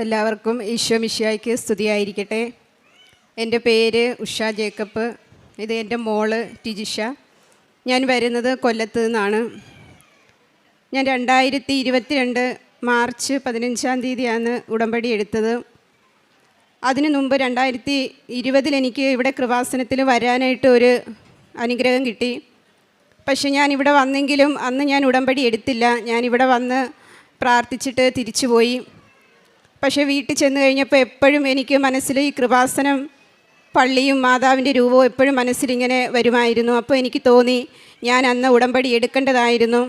എല്ലാവർക്കും ഈശോ മിശിയായിക്ക് സ്തുതിയായിരിക്കട്ടെ. എന്റെ പേര് ഉഷ ജേക്കബ്. ഇത് എന്റെ മോൾ ടിജിഷ. ഞാൻ വരുന്നത് കൊല്ലത്ത് നിന്നാണ്. ഞാൻ രണ്ടായിരത്തി ഇരുപത്തിരണ്ട് മാർച്ച് പതിനഞ്ചാം തീയതിയാണ് ഉടമ്പടി എടുത്തത്. അതിനു മുമ്പ് രണ്ടായിരത്തി ഇരുപതിൽ എനിക്ക് ഇവിടെ കൃപാസനത്തിൽ വരാനായിട്ട് ഒരു അനുഗ്രഹം കിട്ടി. പക്ഷെ ഞാൻ ഇവിടെ വന്നെങ്കിലും അന്ന് ഞാൻ ഉടമ്പടി എടുത്തില്ല. ഞാനിവിടെ വന്ന് പ്രാർത്ഥിച്ചിട്ട് തിരിച്ചുപോയി. പക്ഷേ വീട്ടിൽ ചെന്ന് കഴിഞ്ഞപ്പോൾ എപ്പോഴും എനിക്ക് മനസ്സിൽ ഈ കൃപാസനം പള്ളിയും മാതാവിന്റെ രൂപവും എപ്പോഴും മനസ്സിലിങ്ങനെ വരുമായിരുന്നു. അപ്പോൾ എനിക്ക് തോന്നി ഞാൻ അന്ന് ഉടമ്പടി എടുക്കേണ്ടതായിരുന്നു.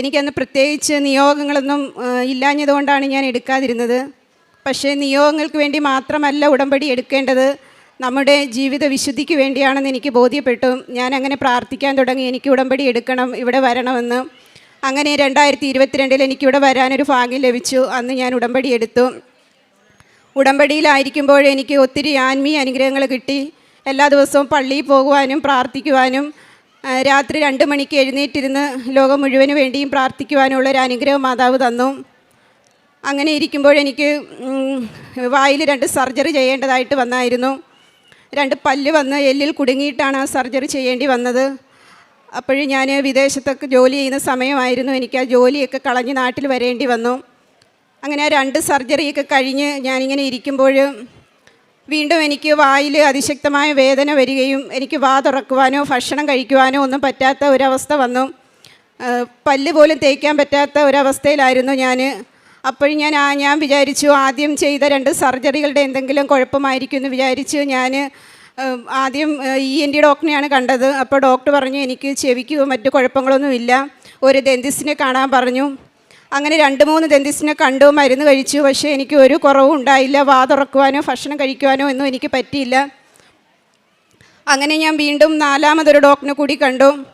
എനിക്കന്ന് പ്രത്യേകിച്ച് നിയോഗങ്ങളൊന്നും ഇല്ലാഞ്ഞതുകൊണ്ടാണ് ഞാൻ എടുക്കാതിരുന്നത്. പക്ഷേ നിയോഗങ്ങൾക്ക് വേണ്ടി മാത്രമല്ല ഉടമ്പടി എടുക്കേണ്ടത്. നമ്മുടെ ജീവിത വിശുദ്ധിക്ക് വേണ്ടിയാണെന്ന് എനിക്ക് ബോധ്യപ്പെട്ടു. ഞാൻ അങ്ങനെ പ്രാർത്ഥിക്കാൻ തുടങ്ങി എനിക്ക് ഉടമ്പടി എടുക്കണം ഇവിടെ വരണമെന്ന്. അങ്ങനെ രണ്ടായിരത്തി ഇരുപത്തിരണ്ടിൽ എനിക്കിവിടെ വരാനൊരു ഭാഗ്യം ലഭിച്ചു. അന്ന് ഞാൻ ഉടമ്പടി എടുത്തു. ഉടമ്പടിയിലായിരിക്കുമ്പോൾ എനിക്ക് ഒത്തിരി ആത്മീയ അനുഗ്രഹങ്ങൾ കിട്ടി. എല്ലാ ദിവസവും പള്ളിയിൽ പോകുവാനും പ്രാർത്ഥിക്കുവാനും രാത്രി രണ്ട് മണിക്ക് എഴുന്നേറ്റിരുന്ന് ലോകം മുഴുവൻ വേണ്ടിയും പ്രാർത്ഥിക്കുവാനുള്ള ഒരു അനുഗ്രഹം മാതാവ് തന്നു. അങ്ങനെ ഇരിക്കുമ്പോൾ എനിക്ക് വായിൽ രണ്ട് സർജറി ചെയ്യേണ്ടതായിട്ട് വന്നായിരുന്നു. രണ്ട് പല്ല് വന്ന് എല്ലിൽ കുടുങ്ങിയിട്ടാണ് ആ സർജറി ചെയ്യേണ്ടി വന്നത്. അപ്പോഴും ഞാൻ വിദേശത്തൊക്കെ ജോലി ചെയ്യുന്ന സമയമായിരുന്നു. എനിക്ക് ആ ജോലിയൊക്കെ കളഞ്ഞ് നാട്ടിൽ വരേണ്ടി വന്നു. അങ്ങനെ രണ്ട് സർജറിയൊക്കെ കഴിഞ്ഞ് ഞാനിങ്ങനെ ഇരിക്കുമ്പോൾ വീണ്ടും എനിക്ക് വായിൽ അതിശക്തമായ വേദന വരികയും എനിക്ക് വാ തുറക്കുവാനോ ഭക്ഷണം കഴിക്കുവാനോ ഒന്നും പറ്റാത്ത ഒരവസ്ഥ വന്നു. പല്ല് പോലും തേക്കാൻ പറ്റാത്ത ഒരവസ്ഥയിലായിരുന്നു ഞാൻ അപ്പോഴും ഞാൻ ഞാൻ വിചാരിച്ചു ആദ്യം ചെയ്ത രണ്ട് സർജറികളുടെ എന്തെങ്കിലും കുഴപ്പമായിരിക്കും എന്ന് വിചാരിച്ച് ഞാൻ ആദ്യം ഇ എൻ ഡി ഡോക്ടറിനെയാണ് കണ്ടത്. അപ്പോൾ ഡോക്ടർ പറഞ്ഞു എനിക്ക് ചെവിക്ക് മറ്റു കുഴപ്പങ്ങളൊന്നുമില്ല ഒരു ദന്തിസ്റ്റിനെ കാണാൻ പറഞ്ഞു. അങ്ങനെ രണ്ട് മൂന്ന് ദന്തിസ്റ്റിനെ കണ്ടു മരുന്ന് കഴിച്ചു. പക്ഷേ എനിക്ക് ഒരു കുറവും ഉണ്ടായില്ല. വാ തുറക്കുവാനോ ഭക്ഷണം കഴിക്കുവാനോ ഒന്നും എനിക്ക് പറ്റിയില്ല. അങ്ങനെ ഞാൻ വീണ്ടും നാലാമതൊരു ഡോക്ടറിനെ കൂടി കണ്ടു.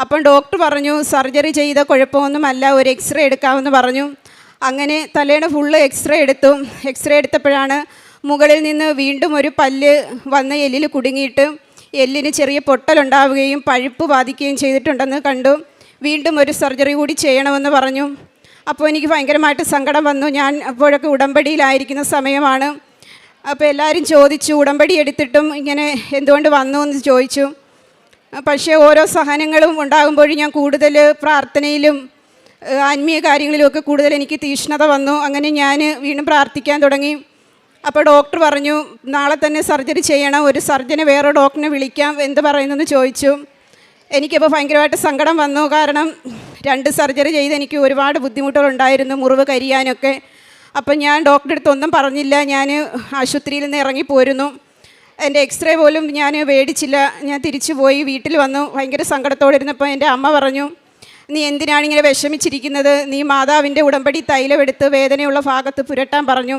അപ്പം ഡോക്ടർ പറഞ്ഞു സർജറി ചെയ്ത കുഴപ്പമൊന്നുമല്ല. ഒരു എക്സ്റേ എടുക്കാമെന്ന് പറഞ്ഞു. അങ്ങനെ തലയുടെ ഫുള്ള് എക്സ്റേ എടുത്തു. എക്സ്റേ എടുത്തപ്പോഴാണ് മുകളിൽ നിന്ന് വീണ്ടും ഒരു പല്ല് വന്ന എല്ലിൽ കുടുങ്ങിയിട്ട് എല്ലിന് ചെറിയ പൊട്ടലുണ്ടാവുകയും പഴുപ്പ് ബാധിക്കുകയും ചെയ്തിട്ടുണ്ടെന്ന് കണ്ടു. വീണ്ടും ഒരു സർജറി കൂടി ചെയ്യണമെന്ന് പറഞ്ഞു. അപ്പോൾ എനിക്ക് ഭയങ്കരമായിട്ട് സങ്കടം വന്നു. ഞാൻ അപ്പോഴൊക്കെ ഉടമ്പടിയിലായിരിക്കുന്ന സമയമാണ്. അപ്പോൾ എല്ലാവരും ചോദിച്ചു ഉടമ്പടി എടുത്തിട്ടും ഇങ്ങനെ എന്തുകൊണ്ട് വന്നു? എന്ന് ചോദിച്ചു. പക്ഷേ ഓരോ സഹനങ്ങളും ഉണ്ടാകുമ്പോഴും ഞാൻ കൂടുതൽ പ്രാർത്ഥനയിലും ആത്മീയ കാര്യങ്ങളിലുമൊക്കെ കൂടുതൽ എനിക്ക് തീഷ്ണത വന്നു. അങ്ങനെ ഞാൻ വീണ്ടും പ്രാർത്ഥിക്കാൻ തുടങ്ങി. അപ്പോൾ ഡോക്ടർ പറഞ്ഞു നാളെ തന്നെ സർജറി ചെയ്യണം ഒരു സർജനെ വേറെ ഡോക്ടറിനെ വിളിക്കാം എന്ത് പറയുന്നെന്ന് ചോദിച്ചു. എനിക്കിപ്പോൾ ഭയങ്കരമായിട്ട് സങ്കടം വന്നു. കാരണം രണ്ട് സർജറി ചെയ്ത് എനിക്ക് ഒരുപാട് ബുദ്ധിമുട്ടുകളുണ്ടായിരുന്നു മുറിവ് കരിയാനൊക്കെ. അപ്പം ഞാൻ ഡോക്ടറെ അടുത്ത് ഒന്നും പറഞ്ഞില്ല. ഞാൻ ആശുപത്രിയിൽ നിന്ന് ഇറങ്ങി പോരുന്നു. എന്റെ എക്സ്റേ പോലും ഞാൻ മേടിച്ചില്ല. ഞാൻ തിരിച്ചു പോയി വീട്ടിൽ വന്നു. ഭയങ്കര സങ്കടത്തോടെ ഇരുന്നപ്പോൾ എന്റെ അമ്മ പറഞ്ഞു നീ എന്തിനാണ് ഇങ്ങനെ വിഷമിച്ചിരിക്കുന്നത്? നീ മാതാവിന്റെ ഉടമ്പടി തൈലമെടുത്ത് വേദനയുള്ള ഭാഗത്ത് പുരട്ടാൻ പറഞ്ഞു.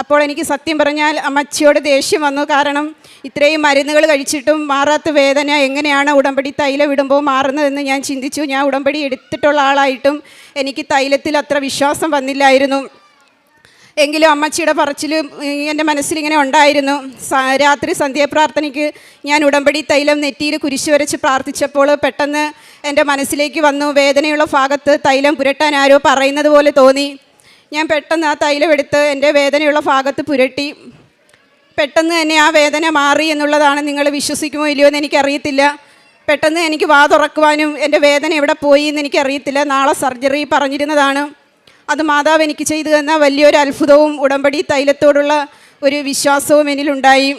അപ്പോൾ എനിക്ക് സത്യം പറഞ്ഞാൽ അമ്മച്ചിയോട് ദേഷ്യം വന്നു. കാരണം ഇത്രയും മരുന്നുകൾ കഴിച്ചിട്ടും മാറാത്ത വേദന എങ്ങനെയാണ് ഉടമ്പടി തൈലം ഇടുമ്പോൾ മാറുന്നതെന്ന് ഞാൻ ചിന്തിച്ചു. ഞാൻ ഉടമ്പടി എടുത്തിട്ടുള്ള ആളായിട്ടും എനിക്ക് തൈലത്തിൽ അത്ര വിശ്വാസം വന്നില്ലായിരുന്നു. എങ്കിലും അമ്മച്ചിയുടെ പറച്ചിൽ എന്റെ മനസ്സിലിങ്ങനെ ഉണ്ടായിരുന്നു. രാത്രി സന്ധ്യാപ്രാർത്ഥനയ്ക്ക് ഞാൻ ഉടമ്പടി തൈലം നെറ്റിയിൽ കുരിശു വരച്ച് പ്രാർത്ഥിച്ചപ്പോൾ പെട്ടെന്ന് എന്റെ മനസ്സിലേക്ക് വന്നു. വേദനയുള്ള ഭാഗത്ത് തൈലം പുരട്ടാൻ ആരോ പറയുന്നത് പോലെ തോന്നി. ഞാൻ പെട്ടെന്ന് ആ തൈലമെടുത്ത് എന്റെ വേദനയുള്ള ഭാഗത്ത് പുരട്ടി. പെട്ടെന്ന് തന്നെ ആ വേദന മാറി എന്നുള്ളതാണ് നിങ്ങൾ വിശ്വസിക്കുമോ ഇല്ലയോ എന്ന് എനിക്കറിയത്തില്ല. പെട്ടെന്ന് എനിക്ക് വാ തുറക്കുവാനും എന്റെ വേദന എവിടെ പോയി എന്ന് എനിക്കറിയത്തില്ല. നാളെ സർജറി പറഞ്ഞിരുന്നതാണ്. അത് മാതാവ് എനിക്ക് ചെയ്തു തന്ന വലിയൊരു അത്ഭുതവും ഉടമ്പടി തൈലത്തോടുള്ള ഒരു വിശ്വാസവും എന്നിലുണ്ടായി.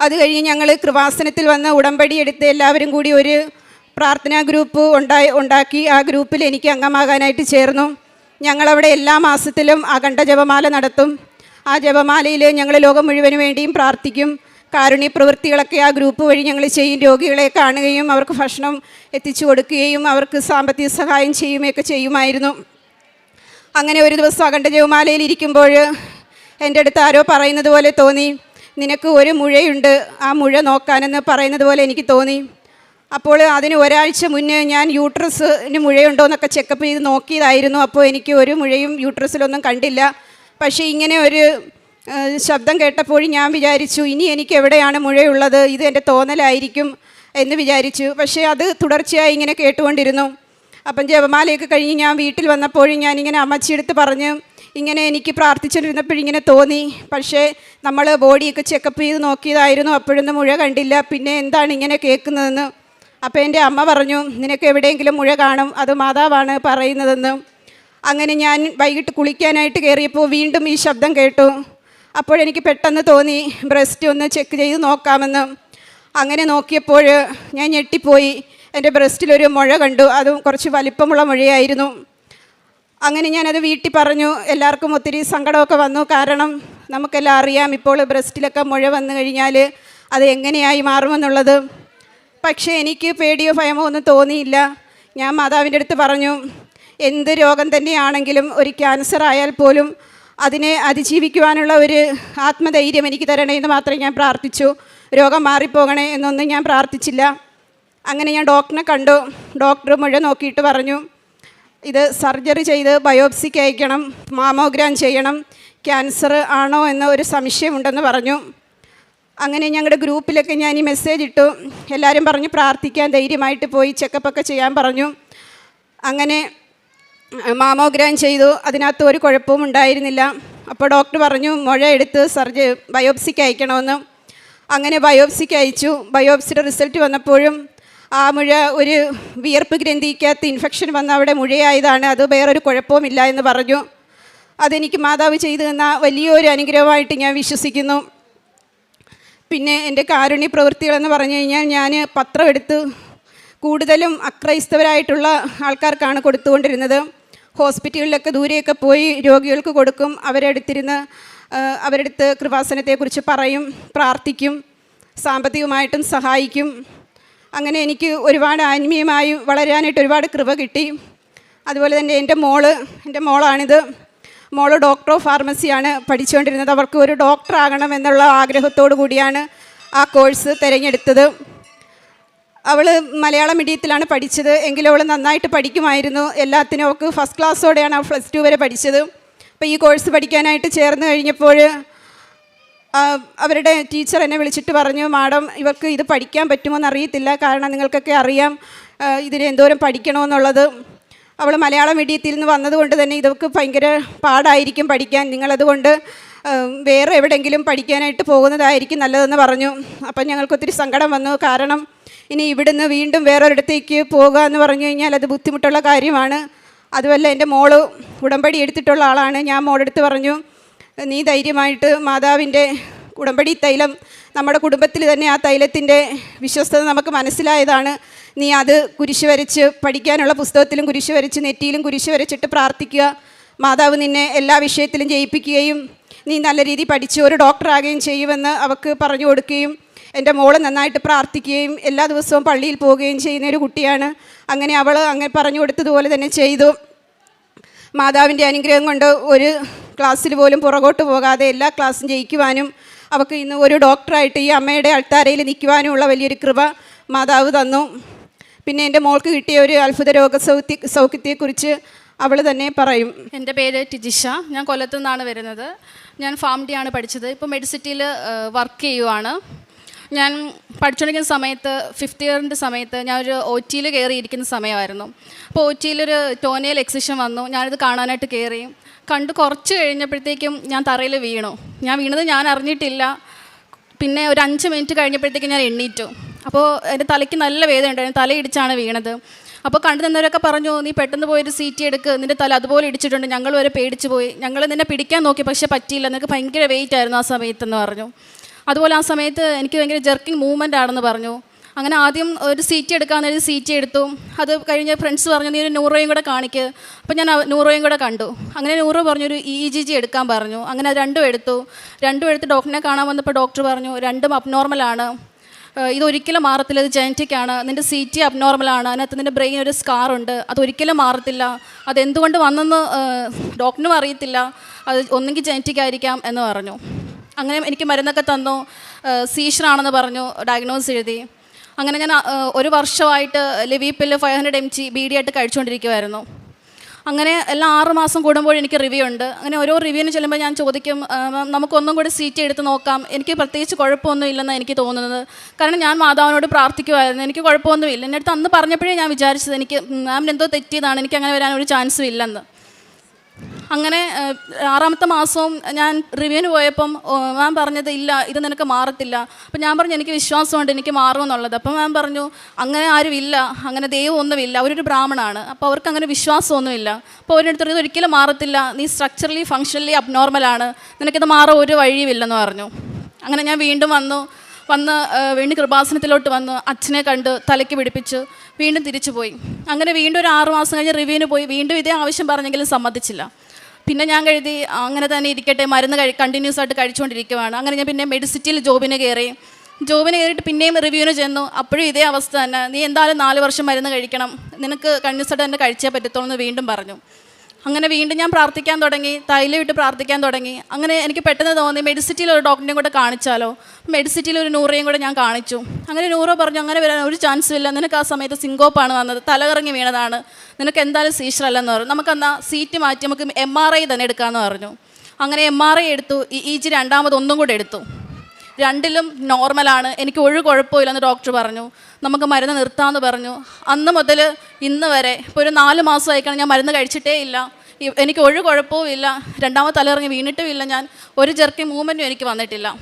അത് കഴിഞ്ഞ് ഞങ്ങൾ കൃപാസനത്തിൽ വന്ന് ഉടമ്പടി എടുത്ത് എല്ലാവരും കൂടി ഒരു പ്രാർത്ഥനാ ഗ്രൂപ്പ് ഉണ്ടായി ഉണ്ടാക്കി. ആ ഗ്രൂപ്പിൽ എനിക്ക് അംഗമാകാനായിട്ട് ചേർന്നു. ഞങ്ങളവിടെ എല്ലാ മാസത്തിലും അഖണ്ഡ ജപമാല നടത്തും. ആ ജപമാലയിൽ ഞങ്ങൾ ലോകം മുഴുവൻ വേണ്ടിയും പ്രാർത്ഥിക്കും. കാരുണ്യ പ്രവൃത്തികളൊക്കെ ആ ഗ്രൂപ്പ് വഴി ഞങ്ങൾ ചെയ്യും. രോഗികളെ കാണുകയും അവർക്ക് ഭക്ഷണം എത്തിച്ചു കൊടുക്കുകയും അവർക്ക് സാമ്പത്തിക സഹായം ചെയ്യുകയൊക്കെ ചെയ്യുമായിരുന്നു. അങ്ങനെ ഒരു ദിവസം അഖണ്ഡ ജപമാലയിൽ ഇരിക്കുമ്പോൾ എന്റെ അടുത്ത് ആരോ പറയുന്നത് പോലെ തോന്നി. നിനക്ക് ഒരു മുഴയുണ്ട്. ആ മുഴ നോക്കാനെന്ന് പറയുന്നത് പോലെ എനിക്ക് തോന്നി. അപ്പോൾ അതിന് ഒരാഴ്ച മുന്നേ ഞാൻ യൂട്രസിന് മുഴയുണ്ടോ എന്നൊക്കെ ചെക്കപ്പ് ചെയ്ത് നോക്കിയതായിരുന്നു. അപ്പോൾ എനിക്ക് ഒരു മുഴയും യൂട്രസിലൊന്നും കണ്ടില്ല. പക്ഷേ ഇങ്ങനെ ഒരു ശബ്ദം കേട്ടപ്പോഴും ഞാൻ വിചാരിച്ചു ഇനി എനിക്ക് എവിടെയാണ് മുഴയുള്ളത്? ഇത് എന്റെ തോന്നലായിരിക്കും എന്ന് വിചാരിച്ചു. പക്ഷേ അത് തുടർച്ചയായി ഇങ്ങനെ കേട്ടുകൊണ്ടിരുന്നു. അപ്പം ജപമാലയൊക്കെ കഴിഞ്ഞ് ഞാൻ വീട്ടിൽ വന്നപ്പോഴും ഞാനിങ്ങനെ അമ്മച്ചിയെടുത്ത് പറഞ്ഞ് ഇങ്ങനെ എനിക്ക് പ്രാർത്ഥിച്ചുകൊണ്ടിരുന്നപ്പോഴിങ്ങനെ തോന്നി. പക്ഷേ നമ്മൾ ബോഡിയൊക്കെ ചെക്കപ്പ് ചെയ്ത് നോക്കിയതായിരുന്നു. അപ്പോഴൊന്നും മുഴ കണ്ടില്ല. പിന്നെ എന്താണ് ഇങ്ങനെ കേൾക്കുന്നതെന്ന് അപ്പോൾ എന്റെ അമ്മ പറഞ്ഞു നിനക്ക് എവിടെയെങ്കിലും മുഴ കാണും അത് മാതാവാണ് പറയുന്നതെന്ന്. അങ്ങനെ ഞാൻ വൈകിട്ട് കുളിക്കാനായിട്ട് കയറിയപ്പോൾ വീണ്ടും ഈ ശബ്ദം കേട്ടു. അപ്പോഴെനിക്ക് പെട്ടെന്ന് തോന്നി ബ്രസ്റ്റ് ഒന്ന് ചെക്ക് ചെയ്ത് നോക്കാമെന്ന്. അങ്ങനെ നോക്കിയപ്പോൾ ഞാൻ ഞെട്ടിപ്പോയി. എന്റെ ബ്രസ്റ്റിലൊരു മുഴ കണ്ടു അതും കുറച്ച് വലിപ്പമുള്ള മുഴയായിരുന്നു. അങ്ങനെ ഞാനത് വീട്ടിൽ പറഞ്ഞു എല്ലാവർക്കും ഒത്തിരി സങ്കടമൊക്കെ വന്നു കാരണം നമുക്കെല്ലാം അറിയാം ഇപ്പോൾ ബ്രസ്റ്റിലൊക്കെ മുഴ വന്നു കഴിഞ്ഞാൽ അത് എങ്ങനെയായി മാറുമെന്നുള്ളത്. പക്ഷേ എനിക്ക് പേടിയോ ഭയമോ ഒന്നും തോന്നിയില്ല. ഞാൻ മാതാവിന്റെ അടുത്ത് പറഞ്ഞു എന്ത് രോഗം തന്നെയാണെങ്കിലും ഒരു ക്യാൻസർ ആയാൽ പോലും അതിനെ അതിജീവിക്കുവാനുള്ള ഒരു ആത്മധൈര്യം എനിക്ക് തരണേ എന്ന് മാത്രമേ ഞാൻ പ്രാർത്ഥിച്ചു. രോഗം മാറിപ്പോകണേ എന്നൊന്നും ഞാൻ പ്രാർത്ഥിച്ചില്ല. അങ്ങനെ ഞാൻ ഡോക്ടറിനെ കണ്ടു. ഡോക്ടർ മുഴ നോക്കിയിട്ട് പറഞ്ഞു ഇത് സർജറി ചെയ്ത് ബയോപ്സിക്ക് അയക്കണം മാമോഗ്രാം ചെയ്യണം ക്യാൻസർ ആണോ എന്ന ഒരു സംശയമുണ്ടെന്ന് പറഞ്ഞു. അങ്ങനെ ഞങ്ങളുടെ ഗ്രൂപ്പിലൊക്കെ ഞാൻ ഈ മെസ്സേജ് ഇട്ടു. എല്ലാവരും പറഞ്ഞു പ്രാർത്ഥിക്കാൻ ധൈര്യമായിട്ട് പോയി ചെക്കപ്പൊക്കെ ചെയ്യാൻ പറഞ്ഞു. അങ്ങനെ മാമോഗ്രാം ചെയ്തു. അതിനകത്ത് ഒരു കുഴപ്പവും ഉണ്ടായിരുന്നില്ല. അപ്പോൾ ഡോക്ടർ പറഞ്ഞു മുഴ എടുത്ത് സർജ ബയോപ്സിക്ക് അയക്കണമെന്ന്. അങ്ങനെ ബയോപ്സിക്ക് അയച്ചു. ബയോപ്സിയുടെ റിസൾട്ട് വന്നപ്പോഴും ആ മുഴ ഒരു വിയർപ്പ് ഗ്രന്ഥിക്കകത്ത് ഇൻഫെക്ഷൻ വന്ന അവിടെ മുഴയായതാണ്. അത് വേറൊരു കുഴപ്പവുമില്ല എന്ന് പറഞ്ഞു. അതെനിക്ക് മാതാവ് ചെയ്തു തന്ന വലിയൊരു അനുഗ്രഹമായിട്ട് ഞാൻ വിശ്വസിക്കുന്നു. പിന്നെ എന്റെ കാരുണ്യ പ്രവൃത്തികളെന്ന് പറഞ്ഞു കഴിഞ്ഞാൽ ഞാൻ പത്രം എടുത്ത് കൂടുതലും അക്രൈസ്തവരായിട്ടുള്ള ആൾക്കാർക്കാണ് കൊടുത്തുകൊണ്ടിരുന്നത്. ഹോസ്പിറ്റലിലൊക്കെ ദൂരെയൊക്കെ പോയി രോഗികൾക്ക് കൊടുക്കും. അവരെടുത്തിരുന്ന് അവരെടുത്ത് കൃപാസനത്തെക്കുറിച്ച് പറയും പ്രാർത്ഥിക്കും സാമ്പത്തികമായിട്ടും സഹായിക്കും. അങ്ങനെ എനിക്ക് ഒരുപാട് ആത്മീയമായി വളരാനായിട്ട് ഒരുപാട് കൃപ കിട്ടി. അതുപോലെ തന്നെ എന്റെ മോൾ എന്റെ മോളാണിത്. മോൾ ഡോക്ടർ ഓഫ് ഫാർമസിയാണ് പഠിച്ചുകൊണ്ടിരുന്നത്. അവർക്ക് ഒരു ഡോക്ടർ ആകണം എന്നുള്ള ആഗ്രഹത്തോടു കൂടിയാണ് ആ കോഴ്സ് തിരഞ്ഞെടുത്തത്. അവൾ മലയാളം മീഡിയത്തിലാണ് പഠിച്ചത്. എങ്കിലും അവൾ നന്നായിട്ട് പഠിക്കുമായിരുന്നു. എല്ലാത്തിനും അവൾക്ക് ഫസ്റ്റ് ക്ലാസ്സോടെയാണ് അവൾ പ്ലസ് ടു വരെ പഠിച്ചത്. അപ്പോൾ ഈ കോഴ്സ് പഠിക്കാനായിട്ട് ചേർന്ന് കഴിഞ്ഞപ്പോൾ അവരുടെ ടീച്ചർ എന്നെ വിളിച്ചിട്ട് പറഞ്ഞു മാഡം ഇവർക്ക് ഇത് പഠിക്കാൻ പറ്റുമോ എന്നറിയത്തില്ല കാരണം നിങ്ങൾക്കൊക്കെ അറിയാം ഇതിനെന്തോരം പഠിക്കണമെന്നുള്ളത് അവൾ മലയാളം മീഡിയത്തിൽ നിന്ന് വന്നതുകൊണ്ട് തന്നെ ഇതൊക്കെ ഭയങ്കര പാടായിരിക്കും പഠിക്കാൻ. നിങ്ങളതുകൊണ്ട് വേറെ എവിടെയെങ്കിലും പഠിക്കാനായിട്ട് പോകുന്നതായിരിക്കും നല്ലതെന്ന് പറഞ്ഞു. അപ്പം ഞങ്ങൾക്ക് ഒത്തിരി സങ്കടം വന്നു. കാരണം ഇനി ഇവിടുന്ന് വീണ്ടും വേറൊരിടത്തേക്ക് പോകുക എന്ന് പറഞ്ഞു കഴിഞ്ഞാൽ അത് ബുദ്ധിമുട്ടുള്ള കാര്യമാണ്. അതുമല്ല എന്റെ മോൾ ഉടമ്പടി എടുത്തിട്ടുള്ള ആളാണ്. ഞാൻ മോളെടുത്ത് പറഞ്ഞു നീ ധൈര്യമായിട്ട് മാതാവിന്റെ ഉടമ്പടി തൈലം നമ്മുടെ കുടുംബത്തിൽ തന്നെ ആ തൈലത്തിന്റെ വിശ്വസ്തത നമുക്ക് മനസ്സിലായതാണ്. നീ അത് കുരിശ് വരച്ച് പഠിക്കാനുള്ള പുസ്തകത്തിലും കുരിശ് വരച്ച് നെറ്റിയിലും കുരിശ് വരച്ചിട്ട് പ്രാർത്ഥിക്കുക. മാതാവ് നിന്നെ എല്ലാ വിഷയത്തിലും ജയിപ്പിക്കുകയും നീ നല്ല രീതിയിൽ പഠിച്ച് ഒരു ഡോക്ടറാകുകയും ചെയ്യുമെന്ന് അവൾക്ക് പറഞ്ഞു കൊടുക്കുകയും എന്റെ മോൾ നന്നായിട്ട് പ്രാർത്ഥിക്കുകയും എല്ലാ ദിവസവും പള്ളിയിൽ പോവുകയും ചെയ്യുന്ന ഒരു കുട്ടിയാണ്. അങ്ങനെ അവൾ അങ്ങനെ പറഞ്ഞു കൊടുത്തതുപോലെ തന്നെ ചെയ്തു. മാതാവിന്റെ അനുഗ്രഹം കൊണ്ട് ഒരു ക്ലാസ്സിൽ പോലും പുറകോട്ട് പോകാതെ എല്ലാ ക്ലാസ്സും ജയിക്കുവാനും അവൾക്ക് ഇന്ന് ഒരു ഡോക്ടറായിട്ട് ഈ അമ്മയുടെ അൾത്താരയിൽ നിൽക്കുവാനുമുള്ള വലിയൊരു കൃപ മാതാവ് തന്നു. പിന്നെ എന്റെ മോൾക്ക് കിട്ടിയ ഒരു അത്ഭുത രോഗ സൗഖ്യ സൗഖ്യത്തെക്കുറിച്ച് അവൾ തന്നെ പറയും. എന്റെ പേര് ടിജിഷ. ഞാൻ കൊല്ലത്തു നിന്നാണ് വരുന്നത്. ഞാൻ ഫാം ഡി ആണ് പഠിച്ചത്. ഇപ്പോൾ മെഡിസിറ്റിയിൽ വർക്ക് ചെയ്യുവാണ്. ഞാൻ പഠിച്ചുകൊണ്ടിരിക്കുന്ന സമയത്ത് ഫിഫ്ത്ത് ഇയറിന്റെ സമയത്ത് ഞാൻ ഒരു ഒ ടിയിൽ കയറിയിരിക്കുന്ന സമയമായിരുന്നു. അപ്പോൾ ഒ ടിയിലൊരു ടോനിയൽ എക്സിഷൻ വന്നു. ഞാനിത് കാണാനായിട്ട് കയറി. കണ്ട് കുറച്ച് കഴിഞ്ഞപ്പോഴത്തേക്കും ഞാൻ തറയിൽ വീണു. ഞാൻ വീണത് ഞാൻ അറിഞ്ഞിട്ടില്ല. പിന്നെ ഒരു അഞ്ച് മിനിറ്റ് കഴിഞ്ഞപ്പോഴത്തേക്കും ഞാൻ എണ്ണീറ്റു. അപ്പോൾ എന്റെ തലയ്ക്ക് നല്ല വേദന ഉണ്ടായിരുന്നു. തലയിടിച്ചാണ് വീണത്. അപ്പോൾ കണ്ടു നിന്നവരൊക്കെ പറഞ്ഞു നീ പെട്ടെന്ന് പോയൊരു സീറ്റ് എടുക്ക്. നിന്റെ തല അതുപോലെ ഇടിച്ചിട്ടുണ്ട്. ഞങ്ങൾ വരെ പേടിച്ചു പോയി. ഞങ്ങൾ നിന്നെ പിടിക്കാൻ നോക്കി പക്ഷേ പറ്റിയില്ല. നിനക്ക് ഭയങ്കര വെയിറ്റ് ആയിരുന്നു ആ സമയത്തെന്ന് പറഞ്ഞു. അതുപോലെ ആ സമയത്ത് എനിക്ക് ഭയങ്കര ജെർക്കിംഗ് മൂവ്മെന്റ് ആണെന്ന് പറഞ്ഞു. അങ്ങനെ ആദ്യം ഒരു സീറ്റ് എടുക്കാമെന്ന് ഒരു സീറ്റ് എടുത്തു. അത് കഴിഞ്ഞ് ഫ്രണ്ട്സ് പറഞ്ഞു നീ ഒരു നൂറോയും കൂടെ കാണിക്ക്. അപ്പോൾ ഞാൻ നൂറോയും കൂടെ കണ്ടു. അങ്ങനെ നൂറ് പറഞ്ഞു ഒരു ഇ ജി ജി എടുക്കാൻ പറഞ്ഞു. അങ്ങനെ രണ്ടും എടുത്തു. രണ്ടും എടുത്ത് ഡോക്ടറിനെ കാണാൻ വന്നപ്പോൾ ഡോക്ടർ പറഞ്ഞു രണ്ടും അബ്നോർമലാണ് ഇതൊരിക്കലും മാറത്തില്ല ഇത് ജനറ്റിക് ആണ്. നിന്റെ സി ടി അബ്നോർമലാണ് അതിനകത്ത് നിന്റെ ബ്രെയിൻ ഒരു സ്കാർ ഉണ്ട്. അതൊരിക്കലും മാറത്തില്ല. അതെന്തുകൊണ്ട് വന്നെന്ന് ഡോക്ടറിനും അറിയത്തില്ല. അത് ഒന്നെങ്കിൽ ജനറ്റിക് ആയിരിക്കാം എന്ന് പറഞ്ഞു. അങ്ങനെ എനിക്ക് മരുന്നൊക്കെ തന്നു. സീഷറാണെന്ന് പറഞ്ഞു ഡയഗ്നോസ് എഴുതി. അങ്ങനെ ഞാൻ ഒരു വർഷമായിട്ട് Levipil five hundred M G B D ആയിട്ട് കഴിച്ചുകൊണ്ടിരിക്കുമായിരുന്നു അങ്ങനെ എല്ലാം ആറ് മാസം കൂടുമ്പോൾ എനിക്ക് റിവ്യൂ ഉണ്ട്. അങ്ങനെ ഓരോ റിവ്യൂവിന് ചെല്ലുമ്പോൾ ഞാൻ ചോദിക്കും നമുക്കൊന്നും കൂടി സീറ്റ് എടുത്ത് നോക്കാം. എനിക്ക് പ്രത്യേകിച്ച് കുഴപ്പമൊന്നും ഇല്ലെന്നാണ് എനിക്ക് തോന്നുന്നത്. കാരണം ഞാൻ മാതാവിനോട് പ്രാർത്ഥിക്കുമായിരുന്നു എനിക്ക് കുഴപ്പമൊന്നുമില്ല എന്റെ അടുത്ത് അന്ന് പറഞ്ഞപ്പോഴേ ഞാൻ വിചാരിച്ചത് എനിക്ക് മാമിന് എന്തോ തെറ്റിയതാണ്. എനിക്ക് അങ്ങനെ വരാൻ ഒരു ചാൻസും ഇല്ലെന്ന്. അങ്ങനെ ആറാമത്തെ മാസവും ഞാൻ റിവ്യൂവിന് പോയപ്പം മാം പറഞ്ഞത് ഇല്ല ഇത് നിനക്ക് മാറത്തില്ല. അപ്പം ഞാൻ പറഞ്ഞു എനിക്ക് വിശ്വാസമുണ്ട് എനിക്ക് മാറുമെന്നുള്ളത്. അപ്പം മാം പറഞ്ഞു അങ്ങനെ ആരുമില്ല അങ്ങനെ ദൈവമൊന്നുമില്ല അവരൊരു ബ്രാഹ്മണാണ് അപ്പോൾ അവർക്ക് അങ്ങനെ വിശ്വാസമൊന്നുമില്ല. അപ്പോൾ അവരുടെ ഇത് ഒരിക്കലും മാറത്തില്ല നീ സ്ട്രക്ചറലി ഫങ്ഷണലി അബ്നോർമലാണ് നിനക്കിത് മാറ ഒരു വഴിയുമില്ലെന്ന് പറഞ്ഞു. അങ്ങനെ ഞാൻ വീണ്ടും വന്നു വന്ന് വീണ്ടും കൃപാസനത്തിലോട്ട് വന്ന് അച്ഛനെ കണ്ട് തലയ്ക്ക് പിടിപ്പിച്ച് വീണ്ടും തിരിച്ചു പോയി അങ്ങനെ വീണ്ടും ഒരു ആറ് മാസം കഴിഞ്ഞ് റിവ്യൂവിന് പോയി വീണ്ടും ഇതേ ആവശ്യം പറഞ്ഞെങ്കിലും സമ്മതിച്ചില്ല. പിന്നെ ഞാൻ കരുതി അങ്ങനെ തന്നെ ഇരിക്കട്ടെ മരുന്ന് കഴി കണ്ടിന്യൂസ് ആയിട്ട് കഴിച്ചുകൊണ്ടിരിക്കുവാണ്. അങ്ങനെ ഞാൻ പിന്നെ മെഡിസിറ്റിയിൽ ജോബിന് കയറി. ജോബിന് കയറിയിട്ട് പിന്നെയും റിവ്യൂവിന് ചെന്നു. അപ്പോഴും ഇതേ അവസ്ഥ തന്നെ. നീ എന്തായാലും നാല് വർഷം മരുന്ന് കഴിക്കണം. നിനക്ക് കണ്ടിന്യൂസ് ആയിട്ട് തന്നെ കഴിച്ചേ പറ്റത്തുള്ളൂ എന്ന് വീണ്ടും പറഞ്ഞു. അങ്ങനെ വീണ്ടും ഞാൻ പ്രാർത്ഥിക്കാൻ തുടങ്ങി തൈലം ഇട്ട് പ്രാർത്ഥിക്കാൻ തുടങ്ങി. അങ്ങനെ എനിക്ക് പെട്ടെന്ന് തോന്നി മെഡിസിറ്റിയിൽ ഒരു ഡോക്ടറിനെയും കൂടെ കാണിച്ചാലോ? മെഡിസിറ്റിയിൽ ഒരു നൂറേയും കൂടെ ഞാൻ കാണിച്ചു. അങ്ങനെ നൂറോ പറഞ്ഞു അങ്ങനെ വരാൻ ഒരു ചാൻസും ഇല്ല. നിനക്ക് ആ സമയത്ത് സിങ്കോപ്പാണ് വന്നത്. തലകറങ്ങി വീണതാണ്. നിനക്ക് എന്തായാലും സീഷറല്ലെന്ന് പറഞ്ഞു. നമുക്കെന്നാൽ സീറ്റ് മാറ്റി നമുക്ക് എം ആർ ഐ തന്നെ എടുക്കാമെന്ന് പറഞ്ഞു. അങ്ങനെ എം ആർ ഐ എടുത്തു. ഇ ജി രണ്ടാമത് ഒന്നും കൂടെ എടുത്തു. രണ്ടിലും നോർമലാണ്. എനിക്ക് ഒരു കുഴപ്പമില്ലെന്ന് ഡോക്ടർ പറഞ്ഞു. നമുക്ക് മരുന്ന് നിർത്താമെന്ന് പറഞ്ഞു. അന്ന് മുതൽ ഇന്ന് വരെ ഇപ്പോൾ ഒരു നാല് മാസമായിക്കാണ് ഞാൻ മരുന്ന് കഴിച്ചിട്ടേ ഇല്ല. എനിക്ക് ഒഴു കുഴപ്പവും ഇല്ല. രണ്ടാമത്തെ തലയിറങ്ങി വീണിട്ടും ഇല്ല ഞാൻ. ഒരു ചെറുക്കി മൂവ്മെന്റും എനിക്ക് വന്നിട്ടില്ല.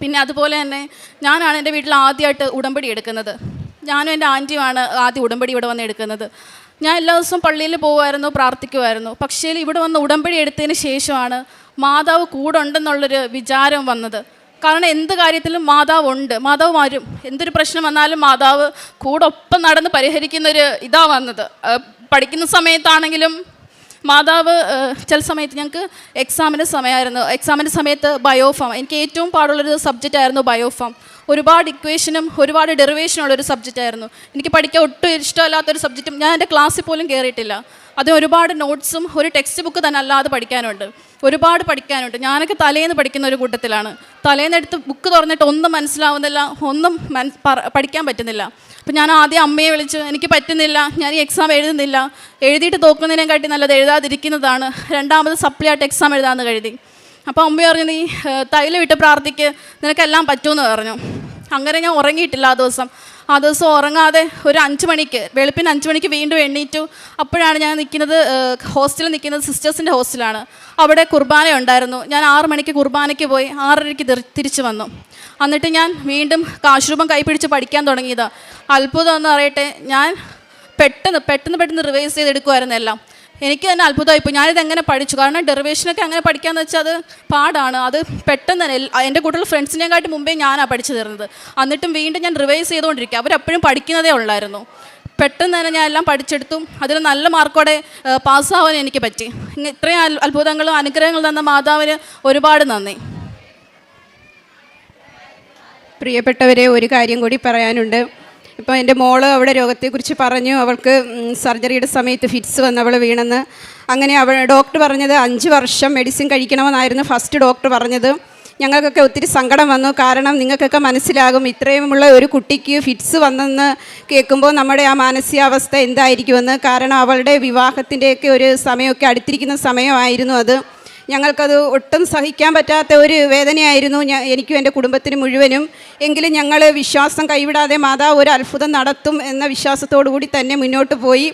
പിന്നെ അതുപോലെ തന്നെ ഞാനാണ് എന്റെ വീട്ടിൽ ആദ്യമായിട്ട് ഉടമ്പടി എടുക്കുന്നത്. ഞാനും എന്റെ ആന്റിയുമാണ് ആദ്യം ഉടമ്പടി ഇവിടെ വന്ന് എടുക്കുന്നത്. ഞാൻ എല്ലാ ദിവസവും പള്ളിയിൽ പോകുമായിരുന്നു പ്രാർത്ഥിക്കുമായിരുന്നു. പക്ഷേ ഇവിടെ വന്ന് ഉടമ്പടി എടുത്തതിന് ശേഷമാണ് മാതാവ് കൂടെ ഉണ്ടെന്നുള്ളൊരു വിചാരം വന്നത്. കാരണം എന്ത് കാര്യത്തിലും മാതാവ് ഉണ്ട് മാതാവ് വരും എന്തൊരു പ്രശ്നം വന്നാലും മാതാവ് കൂടെ ഒപ്പം നടന്ന് പരിഹരിക്കുന്നൊരു ഇതാ വന്നത്. പഠിക്കുന്ന സമയത്താണെങ്കിലും മാതാവ് ചില സമയത്ത് ഞങ്ങൾക്ക് എക്സാമിന്റെ സമയമായിരുന്നു. എക്സാമിന്റെ സമയത്ത് ബയോഫാം എനിക്ക് ഏറ്റവും പാടുള്ളൊരു സബ്ജക്റ്റ് ആയിരുന്നു ബയോഫാം ഒരുപാട് ഇക്വേഷനും ഒരുപാട് ഡെറിവേഷനുള്ളൊരു സബ്ജക്റ്റായിരുന്നു എനിക്ക് പഠിക്കാൻ ഒട്ടും ഇഷ്ടമല്ലാത്തൊരു സബ്ജക്റ്റും ഞാൻ എന്റെ ക്ലാസ്സിൽ പോലും കയറിയിട്ടില്ല അത് ഒരുപാട് നോട്ട്സും ഒരു ടെക്സ്റ്റ് ബുക്ക് തന്നെ അല്ലാതെ പഠിക്കാനുണ്ട്. ഒരുപാട് പഠിക്കാനുണ്ട്. ഞാനൊക്കെ തലേന്ന് പഠിക്കുന്ന ഒരു കൂട്ടത്തിലാണ്. തലേന്ന് എടുത്ത് ബുക്ക് തുറന്നിട്ട് ഒന്നും മനസ്സിലാവുന്നില്ല ഒന്നും പഠിക്കാൻ പറ്റുന്നില്ല. അപ്പം ഞാൻ ആദ്യം അമ്മയെ വിളിച്ച് എനിക്ക് പറ്റുന്നില്ല ഞാൻ ഈ എക്സാം എഴുതുന്നില്ല. എഴുതിയിട്ട് തോക്കുന്നതിനെക്കാട്ടി നല്ലത് എഴുതാതിരിക്കുന്നതാണ്. രണ്ടാമത് സപ്ലി ആയിട്ട് എക്സാം എഴുതാമെന്ന് കരുതി. അപ്പോൾ അമ്മ പറഞ്ഞു നീ തൈലം ഇട്ട് പ്രാർത്ഥിക്ക്. നിനക്കെല്ലാം പറ്റുമെന്ന് പറഞ്ഞു. അങ്ങനെ ഞാൻ ഉറങ്ങിയിട്ടില്ല ആ ദിവസം. ആ ദിവസം ഉറങ്ങാതെ ഒരു അഞ്ച് മണിക്ക് വെളുപ്പിന് അഞ്ച് മണിക്ക് വീണ്ടും എണ്ണീറ്റു അപ്പോഴാണ് ഞാൻ നിൽക്കുന്നത് ഹോസ്റ്റലിൽ നിൽക്കുന്നത് സിസ്റ്റേഴ്സിന്റെ ഹോസ്റ്റലാണ്. അവിടെ കുർബാന ഉണ്ടായിരുന്നു. ഞാൻ ആറ് മണിക്ക് കുർബാനയ്ക്ക് പോയി ആറരയ്ക്ക് തിരി- തിരിച്ചു വന്നു. എന്നിട്ട് ഞാൻ വീണ്ടും കാശുരൂപം കൈപിടിച്ച് പഠിക്കാൻ തുടങ്ങിയതാണ് അത്ഭുതം എന്ന് പറയട്ടെ ഞാൻ പെട്ടെന്ന് പെട്ടെന്ന് പെട്ടെന്ന് റിവൈസ് ചെയ്തെടുക്കുമായിരുന്നു എല്ലാം. എനിക്ക് തന്നെ അത്ഭുതമായി ഇപ്പോൾ ഞാനിത് എങ്ങനെ പഠിച്ചു? കാരണം ഡെറിവേഷനൊക്കെ അങ്ങനെ പഠിക്കാന്ന് വെച്ചാൽ അത് പാടാണ്. അത് പെട്ടെന്ന് തന്നെ എന്റെ കൂട്ടുള്ള ഫ്രണ്ട്സിനെക്കാട്ടി മുമ്പേ ഞാനാണ് പഠിച്ചു തരുന്നത് എന്നിട്ടും വീണ്ടും ഞാൻ റിവൈസ് ചെയ്തുകൊണ്ടിരിക്കുക. അവരപ്പോഴും പഠിക്കുന്നതേ ഉള്ളായിരുന്നു. പെട്ടെന്ന് തന്നെ ഞാൻ എല്ലാം പഠിച്ചെടുത്തു. അതിൽ നല്ല മാർക്കോടെ പാസ്സാവാൻ എനിക്ക് പറ്റി. ഇത്രയും അത്ഭുതങ്ങളും അനുഗ്രഹങ്ങളും തന്ന മാതാവിന് ഒരുപാട് നന്ദി. പ്രിയപ്പെട്ടവരെ ഒരു കാര്യം കൂടി പറയാനുണ്ട്. ഇപ്പോൾ എന്റെ മോൾ അവിടെ രോഗത്തെക്കുറിച്ച് പറഞ്ഞു. അവൾക്ക് സർജറിയുടെ സമയത്ത് ഫിറ്റ്സ് വന്ന് അവൾ വീണെന്ന്. അങ്ങനെ അവൾ ഡോക്ടർ പറഞ്ഞത് അഞ്ച് വർഷം മെഡിസിൻ കഴിക്കണമെന്നായിരുന്നു ഫസ്റ്റ് ഡോക്ടർ പറഞ്ഞത്. ഞങ്ങൾക്കൊക്കെ ഒത്തിരി സങ്കടം വന്നു. കാരണം നിങ്ങൾക്കൊക്കെ മനസ്സിലാകും ഇത്രയുമുള്ള ഒരു കുട്ടിക്ക് ഫിറ്റ്സ് വന്നെന്ന് കേൾക്കുമ്പോൾ നമ്മുടെ ആ മാനസികാവസ്ഥ എന്തായിരിക്കുമെന്ന്. കാരണം അവളുടെ വിവാഹത്തിന്റെയൊക്കെ ഒരു സമയമൊക്കെ അടുത്തിരിക്കുന്ന സമയമായിരുന്നു അത്. ഞങ്ങൾക്കത് ഒട്ടും സഹിക്കാൻ പറ്റാത്ത ഒരു വേദനയായിരുന്നു എനിക്കും എന്റെ കുടുംബത്തിന് മുഴുവനും. എങ്കിലും ഞങ്ങൾ വിശ്വാസം കൈവിടാതെ മാതാവ് ഒരു അത്ഭുതം നടത്തും എന്ന വിശ്വാസത്തോടു കൂടി തന്നെ മുന്നോട്ട് പോയി.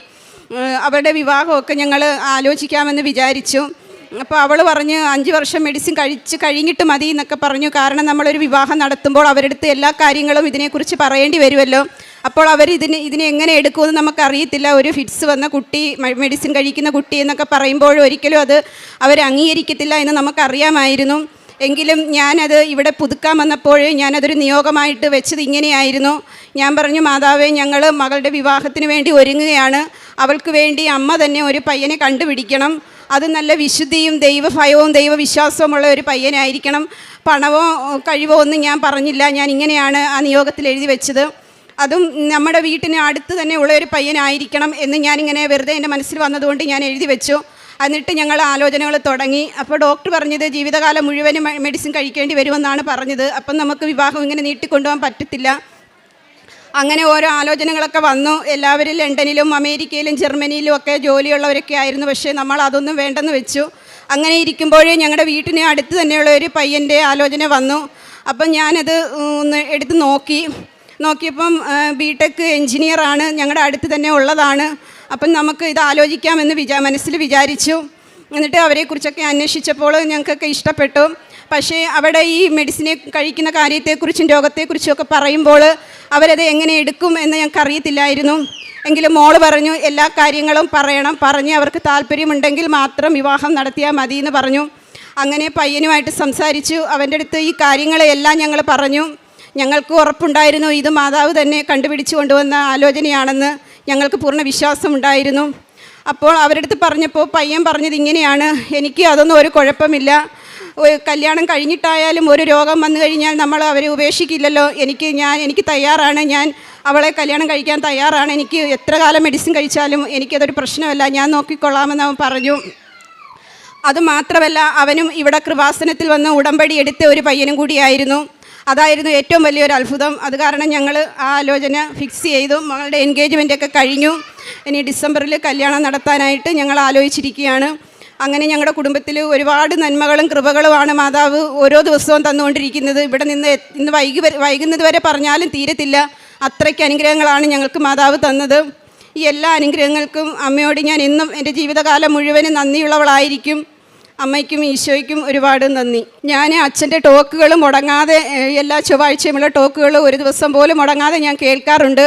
അവരുടെ വിവാഹമൊക്കെ ഞങ്ങൾ ആലോചിക്കാമെന്ന് വിചാരിച്ചു. അപ്പോൾ അവൾ പറഞ്ഞ് അഞ്ച് വർഷം മെഡിസിൻ കഴിച്ച് കഴിഞ്ഞിട്ട് മതി എന്നൊക്കെ പറഞ്ഞു. കാരണം നമ്മളൊരു വിവാഹം നടത്തുമ്പോൾ അവരുടെ അടുത്ത് എല്ലാ കാര്യങ്ങളും ഇതിനെക്കുറിച്ച് പറയേണ്ടി വരുമല്ലോ. അപ്പോൾ അവർ ഇതിന് ഇതിനെ എങ്ങനെ എടുക്കുമെന്ന് നമുക്കറിയത്തില്ല. ഒരു ഫിറ്റ്സ് വന്ന കുട്ടി മെഡിസിൻ കഴിക്കുന്ന കുട്ടി എന്നൊക്കെ പറയുമ്പോൾ ഒരിക്കലും അത് അവർ അംഗീകരിക്കത്തില്ല എന്ന് നമുക്കറിയാമായിരുന്നു. എങ്കിലും ഞാനത് ഇവിടെ പുതുക്കാൻ വന്നപ്പോൾ ഞാനതൊരു നിയോഗമായിട്ട് വെച്ചത് ഇങ്ങനെയായിരുന്നു. ഞാൻ പറഞ്ഞു മാതാവേ ഞങ്ങൾ മകളുടെ വിവാഹത്തിന് വേണ്ടി ഒരുങ്ങുകയാണ്. അവൾക്ക് വേണ്ടി അമ്മ തന്നെ ഒരു പയ്യനെ കണ്ടുപിടിക്കണം. അത് നല്ല വിശുദ്ധിയും ദൈവഭയവും ദൈവവിശ്വാസവുമുള്ള ഒരു പയ്യനായിരിക്കണം. പണവോ കഴിവോ ഒന്നും ഞാൻ പറഞ്ഞില്ല. ഞാൻ ഇങ്ങനെയാണ് ആ നിയോഗത്തിൽ എഴുതി വെച്ചത്. അതും നമ്മുടെ വീട്ടിന് അടുത്ത് തന്നെ ഉള്ള ഒരു പയ്യനായിരിക്കണം എന്ന് ഞാനിങ്ങനെ വെറുതെ എന്റെ മനസ്സിൽ വന്നതുകൊണ്ട് ഞാൻ എഴുതി വെച്ചു. എന്നിട്ട് ഞങ്ങൾ ആലോചനകൾ തുടങ്ങി. അപ്പോൾ ഡോക്ടർ പറഞ്ഞത് ജീവിതകാലം മുഴുവനും മെഡിസിൻ കഴിക്കേണ്ടി വരുമെന്നാണ് പറഞ്ഞത്. അപ്പം നമുക്ക് വിവാഹം ഇങ്ങനെ നീട്ടിക്കൊണ്ടുപോകാൻ പറ്റത്തില്ല. അങ്ങനെ ഓരോ ആലോചനകളൊക്കെ വന്നു. എല്ലാവരും ലണ്ടനിലും അമേരിക്കയിലും ജർമ്മനിയിലും ഒക്കെ ജോലിയുള്ളവരൊക്കെ ആയിരുന്നു. പക്ഷേ നമ്മൾ അതൊന്നും വേണ്ടെന്ന് വെച്ചു. അങ്ങനെ ഇരിക്കുമ്പോഴേ ഞങ്ങളുടെ വീട്ടിന് അടുത്ത് തന്നെയുള്ള ഒരു പയ്യന്റെ ആലോചന വന്നു. അപ്പം ഞാനത് ഒന്ന് എടുത്ത് നോക്കി. നോക്കിയപ്പം ബി ടെക് എൻജിനീയറാണ് ഞങ്ങളുടെ അടുത്ത് തന്നെ ഉള്ളതാണ്. അപ്പം നമുക്ക് ഇത് ആലോചിക്കാമെന്ന് വിചാ മനസ്സിൽ വിചാരിച്ചു. എന്നിട്ട് അവരെക്കുറിച്ചൊക്കെ അന്വേഷിച്ചപ്പോൾ ഞങ്ങൾക്കൊക്കെ ഇഷ്ടപ്പെട്ടു. പക്ഷേ അവിടെ ഈ മെഡിസിനെ കഴിക്കുന്ന കാര്യത്തെക്കുറിച്ചും രോഗത്തെക്കുറിച്ചും ഒക്കെ പറയുമ്പോൾ അവരത് എങ്ങനെ എടുക്കും എന്ന് ഞങ്ങൾക്ക് അറിയത്തില്ലായിരുന്നു എങ്കിലും മോൾ പറഞ്ഞു എല്ലാ കാര്യങ്ങളും പറയണം. പറഞ്ഞ് അവർക്ക് താല്പര്യമുണ്ടെങ്കിൽ മാത്രം വിവാഹം നടത്തിയാൽ മതി എന്ന് പറഞ്ഞു. അങ്ങനെ പയ്യനുമായിട്ട് സംസാരിച്ചു. അവന്റെ അടുത്ത് ഈ കാര്യങ്ങളെല്ലാം ഞങ്ങൾ പറഞ്ഞു. ഞങ്ങൾക്ക് ഉറപ്പുണ്ടായിരുന്നു. ഇത് മാതാവ് തന്നെ കണ്ടുപിടിച്ചു കൊണ്ടുവന്ന ആലോചനയാണെന്ന് ഞങ്ങൾക്ക് പൂർണ വിശ്വാസമുണ്ടായിരുന്നു. അപ്പോൾ അവരുടെ അടുത്ത് പറഞ്ഞപ്പോൾ പയ്യൻ പറഞ്ഞത് ഇങ്ങനെയാണ്. എനിക്ക് അതൊന്നും ഒരു കുഴപ്പമില്ല. കല്യാണം കഴിഞ്ഞിട്ടായാലും ഒരു രോഗം വന്നു കഴിഞ്ഞാൽ നമ്മൾ അവരെ ഉപേക്ഷിക്കില്ലല്ലോ. എനിക്ക് ഞാൻ എനിക്ക് തയ്യാറാണ്. ഞാൻ അവളെ കല്യാണം കഴിക്കാൻ തയ്യാറാണ്. എനിക്ക് എത്ര കാലം മെഡിസിൻ കഴിച്ചാലും എനിക്കതൊരു പ്രശ്നമല്ല. ഞാൻ നോക്കിക്കൊള്ളാമെന്ന് അവൻ പറഞ്ഞു. അതുമാത്രമല്ല അവനും ഇവിടെ കൃപാസനത്തിൽ വന്ന് ഉടമ്പടി എടുത്ത ഒരു പയ്യനും കൂടിയായിരുന്നു. അതായിരുന്നു ഏറ്റവും വലിയൊരു അത്ഭുതം. അത് കാരണം ഞങ്ങൾ ആ ആലോചന ഫിക്സ് ചെയ്തു. മകളുടെ എൻഗേജ്മെന്റ് ഒക്കെ കഴിഞ്ഞു. ഇനി ഡിസംബറിൽ കല്യാണം നടത്താനായിട്ട് ഞങ്ങൾ ആലോചിച്ചിരിക്കുകയാണ്. അങ്ങനെ ഞങ്ങളുടെ കുടുംബത്തിൽ ഒരുപാട് നന്മകളും കൃപകളുമാണ് മാതാവ് ഓരോ ദിവസവും തന്നുകൊണ്ടിരിക്കുന്നത്. ഇവിടെ നിന്ന് ഇന്ന് വൈകി വൈകുന്നത് വരെ പറഞ്ഞാലും തീരത്തില്ല. അത്രയ്ക്ക് അനുഗ്രഹങ്ങളാണ് ഞങ്ങൾക്ക് മാതാവ് തന്നത്. ഈ എല്ലാ അനുഗ്രഹങ്ങൾക്കും അമ്മയോട് ഞാൻ എന്നും എന്റെ ജീവിതകാലം മുഴുവനും നന്ദിയുള്ളവളായിരിക്കും. അമ്മയ്ക്കും ഈശോയ്ക്കും ഒരുപാട് നന്ദി. ഞാൻ അച്ഛന്റെ ടോക്കുകൾ മുടങ്ങാതെ എല്ലാ ചൊവ്വാഴ്ചയുമുള്ള ടോക്കുകൾ ഒരു ദിവസം പോലും മുടങ്ങാതെ ഞാൻ കേൾക്കാറുണ്ട്.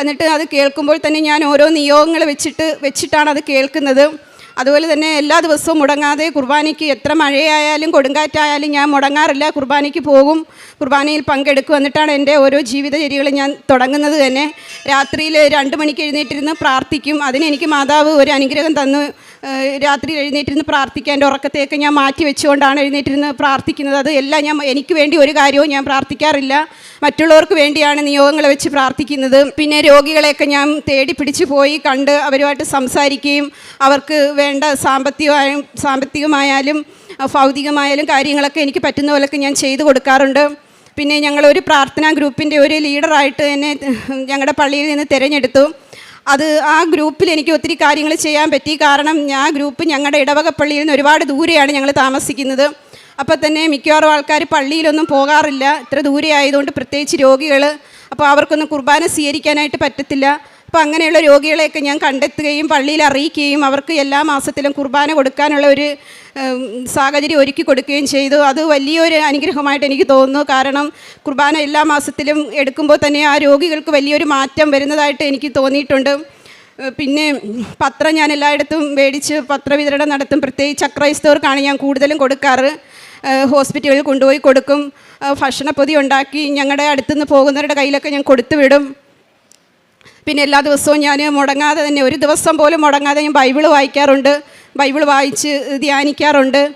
എന്നിട്ട് അത് കേൾക്കുമ്പോൾ തന്നെ ഞാൻ ഓരോ നിയോഗങ്ങൾ വെച്ചിട്ട് വെച്ചിട്ടാണ് അത് കേൾക്കുന്നത്. അതുപോലെ തന്നെ എല്ലാ ദിവസവും മുടങ്ങാതെ കുർബാനയ്ക്ക് എത്ര മഴയായാലും കൊടുങ്കാറ്റായാലും ഞാൻ മുടങ്ങാറില്ല. കുർബാനയ്ക്ക് പോകും കുർബാനയിൽ പങ്കെടുക്കും എന്നിട്ടാണ് എന്റെ ഓരോ ജീവിതചര്യകൾ ഞാൻ തുടങ്ങുന്നത് തന്നെ. രാത്രിയിൽ രണ്ട് മണിക്ക് എഴുന്നേറ്റിരുന്ന് പ്രാർത്ഥിക്കും. അതിനെനിക്ക് മാതാവ് ഒരു അനുഗ്രഹം തന്നു. രാത്രി എഴുന്നേറ്റിരുന്ന് പ്രാർത്ഥിക്കാൻ ഉറക്കത്തെയൊക്കെ ഞാൻ മാറ്റി വെച്ചുകൊണ്ടാണ് എഴുന്നേറ്റിരുന്ന് പ്രാർത്ഥിക്കുന്നത്. അത് എല്ലാം ഞാൻ എനിക്ക് വേണ്ടി ഒരു കാര്യവും ഞാൻ പ്രാർത്ഥിക്കാറില്ല. മറ്റുള്ളവർക്ക് വേണ്ടിയാണ് നിയോഗങ്ങൾ വെച്ച് പ്രാർത്ഥിക്കുന്നത്. പിന്നെ രോഗികളെയൊക്കെ ഞാൻ തേടി പിടിച്ച് പോയി കണ്ട് അവരുമായിട്ട് സംസാരിക്കുകയും അവർക്ക് വേണ്ട സാമ്പത്തികമായും സാമ്പത്തികമായാലും ഭൗതികമായാലും കാര്യങ്ങളൊക്കെ എനിക്ക് പറ്റുന്ന പോലൊക്കെ ഞാൻ ചെയ്തു കൊടുക്കാറുണ്ട്. പിന്നെ ഞങ്ങളൊരു പ്രാർത്ഥനാ ഗ്രൂപ്പിന്റെ ഒരു ലീഡറായിട്ട് എന്നെ ഞങ്ങളുടെ പള്ളിയിൽ നിന്ന് തിരഞ്ഞെടുത്തു. അത് ആ ഗ്രൂപ്പിൽ എനിക്ക് ഒത്തിരി കാര്യങ്ങൾ ചെയ്യാൻ പറ്റി. കാരണം ആ ഗ്രൂപ്പ് ഞങ്ങളുടെ ഇടവക പള്ളിയിൽ നിന്ന് ഒരുപാട് ദൂരെയാണ് ഞങ്ങൾ താമസിക്കുന്നത്. അപ്പോൾ തന്നെ മിക്കവാറും ആൾക്കാർ പള്ളിയിലൊന്നും പോകാറില്ല. ഇത്ര ദൂരെ ആയതുകൊണ്ട് പ്രത്യേകിച്ച് രോഗികൾ അപ്പോൾ അവർക്കൊന്നും കുർബാന സ്വീകരിക്കാനായിട്ട് പറ്റത്തില്ല. അപ്പോൾ അങ്ങനെയുള്ള രോഗികളെയൊക്കെ ഞാൻ കണ്ടെത്തുകയും പള്ളിയിൽ അറിയിക്കുകയും അവർക്ക് എല്ലാ മാസത്തിലും കുർബാന കൊടുക്കാനുള്ള ഒരു സാഹചര്യം ഒരുക്കി കൊടുക്കുകയും ചെയ്തു. അത് വലിയൊരു അനുഗ്രഹമായിട്ട് എനിക്ക് തോന്നുന്നു. കാരണം കുർബാന എല്ലാ മാസത്തിലും എടുക്കുമ്പോൾ തന്നെ ആ രോഗികൾക്ക് വലിയൊരു മാറ്റം വരുന്നതായിട്ട് എനിക്ക് തോന്നിയിട്ടുണ്ട്. പിന്നെ പത്രം ഞാൻ എല്ലായിടത്തും മേടിച്ച് പത്രവിതരണം നടത്തും. പ്രത്യേകിച്ച് അക്രൈസ്തവർക്കാണ് ഞാൻ കൂടുതലും കൊടുക്കാറ്. ഹോസ്പിറ്റലിൽ കൊണ്ടുപോയി കൊടുക്കും. ഭക്ഷണപ്പൊതി ഉണ്ടാക്കി ഞങ്ങളുടെ അടുത്തുനിന്ന് പോകുന്നവരുടെ കയ്യിലൊക്കെ ഞാൻ കൊടുത്തു വിടും പിന്നെ എല്ലാ ദിവസവും ഞാൻ മുടങ്ങാതെ തന്നെ ഒരു ദിവസം പോലും മുടങ്ങാതെ ഞാൻ ബൈബിൾ വായിക്കാറുണ്ട്. ബൈബിൾ വായിച്ച് ധ്യാനിക്കാറുണ്ട്.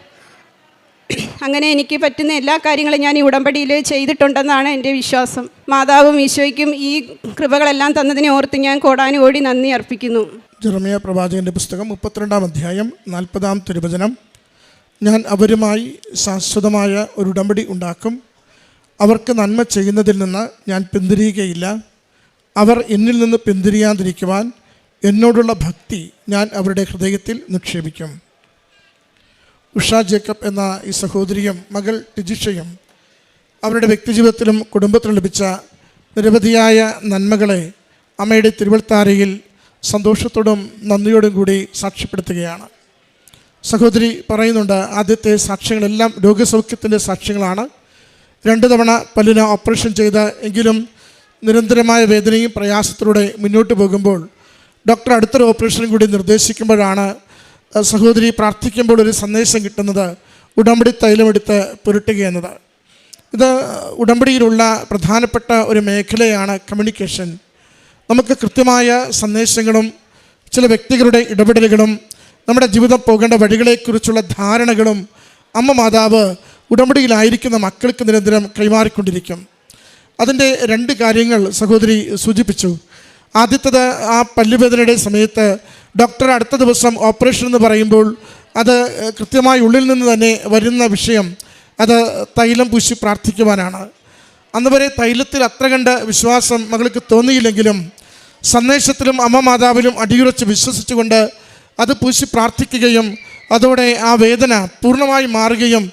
അങ്ങനെ എനിക്ക് പറ്റുന്ന എല്ലാ കാര്യങ്ങളും ഞാൻ ഈ ഉടമ്പടിയിൽ ചെയ്തിട്ടുണ്ടെന്നാണ് എന്റെ വിശ്വാസം. മാതാവും ഈശോയ്ക്കും ഈ കൃപകളെല്ലാം തന്നതിനെ ഓർത്ത് ഞാൻ കോടാനുകോടി നന്ദി അർപ്പിക്കുന്നു. ജെറമിയ പ്രവാചകന്റെ പുസ്തകം മുപ്പത്തിരണ്ടാം അധ്യായം നാൽപ്പതാം തിരുവചനം. ഞാൻ അവരുമായി ശാശ്വതമായ ഒരു ഉടമ്പടി ഉണ്ടാക്കും. അവർക്ക് നന്മ ചെയ്യുന്നതിൽ നിന്ന് ഞാൻ പിന്തിരിയുകയില്ല. അവർ എന്നിൽ നിന്ന് പിന്തിരിയാതിരിക്കുവാൻ എന്നോടുള്ള ഭക്തി ഞാൻ അവരുടെ ഹൃദയത്തിൽ നിക്ഷേപിക്കും. ഉഷ ജേക്കബ് എന്ന ഈ സഹോദരിയും മകൾ ടിജിഷയും അവരുടെ വ്യക്തിജീവിതത്തിലും കുടുംബത്തിലും ലഭിച്ച നിരവധിയായ നന്മകളെ അമ്മയുടെ തിരുവൾത്താരയിൽ സന്തോഷത്തോടും നന്ദിയോടും കൂടി സാക്ഷ്യപ്പെടുത്തുകയാണ്. സഹോദരി പറയുന്നുണ്ട് ആദ്യത്തെ സാക്ഷ്യങ്ങളെല്ലാം രോഗസൗഖ്യത്തിന്റെ സാക്ഷ്യങ്ങളാണ്. രണ്ട് തവണ പല്ലിന് ഓപ്പറേഷൻ ചെയ്ത എങ്കിലും നിരന്തരമായ വേദനയും പ്രയാസത്തിലൂടെ മുന്നോട്ട് പോകുമ്പോൾ ഡോക്ടർ അടുത്തൊരു ഓപ്പറേഷനും കൂടി നിർദ്ദേശിക്കുമ്പോഴാണ് സഹോദരി പ്രാർത്ഥിക്കുമ്പോൾ ഒരു സന്ദേശം കിട്ടുന്നത് ഉടമ്പടി തൈലമെടുത്ത് പുരട്ടുക എന്നത്. ഇത് ഉടമ്പടിയിലുള്ള പ്രധാനപ്പെട്ട ഒരു മേഖലയാണ് കമ്മ്യൂണിക്കേഷൻ നമുക്ക് കൃത്യമായ സന്ദേശങ്ങളും ചില വ്യക്തികളുടെ ഇടപെടലുകളും നമ്മുടെ ജീവിതം പോകേണ്ട വഴികളെക്കുറിച്ചുള്ള ധാരണകളും അമ്മ മാതാവ് ഉടമ്പടിയിലായിരിക്കുന്ന മക്കൾക്ക് നിരന്തരം കൈമാറിക്കൊണ്ടിരിക്കും. അതിന്റെ രണ്ട് കാര്യങ്ങൾ സഹോദരി സൂചിപ്പിച്ചു. ആദ്യത്തത് ആ പല്ലുവേദനയുടെ സമയത്ത് ഡോക്ടർ അടുത്ത ദിവസം ഓപ്പറേഷൻ എന്ന് പറയുമ്പോൾ അത് കൃത്യമായി ഉള്ളിൽ നിന്ന് തന്നെ വരുന്ന വിഷയം അത് തൈലം പൂശി പ്രാർത്ഥിക്കുവാനാണ്. അന്ന് വരെ തൈലത്തിൽ അത്ര കണ്ട് വിശ്വാസം മകൾക്ക് തോന്നിയില്ലെങ്കിലും സന്ദേശത്തിലും അമ്മ മാതാവിലും അടിയുറച്ച് വിശ്വസിച്ചുകൊണ്ട് അത് പൂശി പ്രാർത്ഥിക്കുകയും അതോടെ ആ വേദന പൂർണമായി മാറുകയും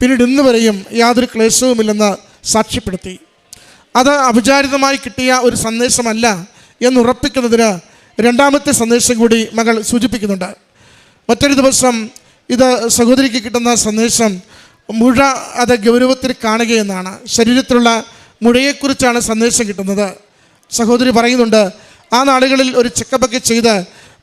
പിന്നീട് ഇന്ന് വരെയും യാതൊരു ക്ലേശവുമില്ലെന്ന് സാക്ഷ്യപ്പെടുത്തി. അത് അപചാരിതമായി കിട്ടിയ ഒരു സന്ദേശമല്ല എന്നുറപ്പിക്കുന്നതിന് രണ്ടാമത്തെ സന്ദേശം കൂടി മകൾ സൂചിപ്പിക്കുന്നുണ്ട്. മറ്റൊരു ദിവസം ഇത് സഹോദരിക്ക് കിട്ടുന്ന സന്ദേശം മുഴ അത് ഗൗരവത്തിൽ കാണുകയെന്നാണ് ശരീരത്തിലുള്ള മുഴയെക്കുറിച്ചാണ് സന്ദേശം കിട്ടുന്നത്. സഹോദരി പറയുന്നുണ്ട് ആ നാളുകളിൽ ഒരു ചെക്കപ്പൊക്കെ ചെയ്ത്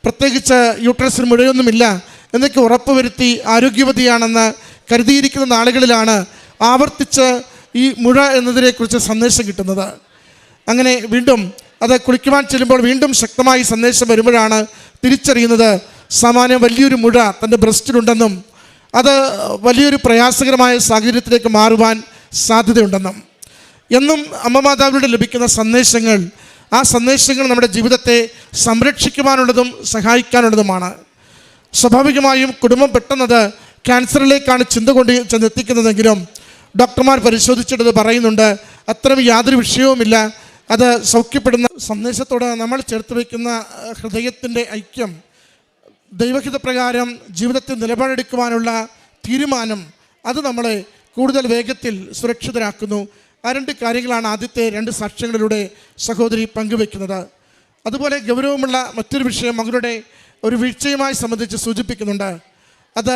പ്രത്യേകിച്ച് യൂട്രസിന് മുഴയൊന്നുമില്ല എന്നൊക്കെ ഉറപ്പുവരുത്തി ആരോഗ്യവതിയാണെന്ന് കരുതിയിരിക്കുന്ന നാളുകളിലാണ് ആവർത്തിച്ച് ഈ മുഴ എന്നതിനെക്കുറിച്ച് സന്ദേശം കിട്ടുന്നത്. അങ്ങനെ വീണ്ടും അത് കുളിക്കുവാൻ ചെല്ലുമ്പോൾ വീണ്ടും ശക്തമായി സന്ദേശം വരുമ്പോഴാണ് തിരിച്ചറിയുന്നത് സാമാന്യം വലിയൊരു മുഴ തന്റെ ബ്രസ്റ്റിലുണ്ടെന്നും അത് വലിയൊരു പ്രയാസകരമായ സാഹചര്യത്തിലേക്ക് മാറുവാൻ സാധ്യതയുണ്ടെന്നും. എന്നും അമ്മമാതാവിലൂടെ ലഭിക്കുന്ന സന്ദേശങ്ങൾ ആ സന്ദേശങ്ങൾ നമ്മുടെ ജീവിതത്തെ സംരക്ഷിക്കുവാനുള്ളതും സഹായിക്കാനുള്ളതുമാണ്. സ്വാഭാവികമായും കുടുംബം പെട്ടെന്നത് ക്യാൻസറിലേക്കാണ് ചിന്ത കൊണ്ട് ചെന്നെത്തിക്കുന്നതെങ്കിലും ഡോക്ടർമാർ പരിശോധിച്ചിട്ടത് പറയുന്നുണ്ട്. അത്തരം യാതൊരു വിഷയവുമില്ല. അത് സൗഖ്യപ്പെടുന്ന സന്ദേശത്തോട് നമ്മൾ ചേർത്ത് വയ്ക്കുന്ന ഹൃദയത്തിന്റെ ഐക്യം ദൈവഹിതപ്രകാരം ജീവിതത്തിൽ നിലപാടെടുക്കുവാനുള്ള തീരുമാനം അത് നമ്മളെ കൂടുതൽ വേഗത്തിൽ സുരക്ഷിതരാക്കുന്നു. ആ രണ്ട് കാര്യങ്ങളാണ് ആദ്യത്തെ രണ്ട് സാക്ഷ്യങ്ങളിലൂടെ സഹോദരി പങ്കുവെക്കുന്നത് അതുപോലെ ഗൗരവമുള്ള മറ്റൊരു വിഷയം മകളുടെ ഒരു വീഴ്ചയുമായി സംബന്ധിച്ച് സൂചിപ്പിക്കുന്നുണ്ട്. അത്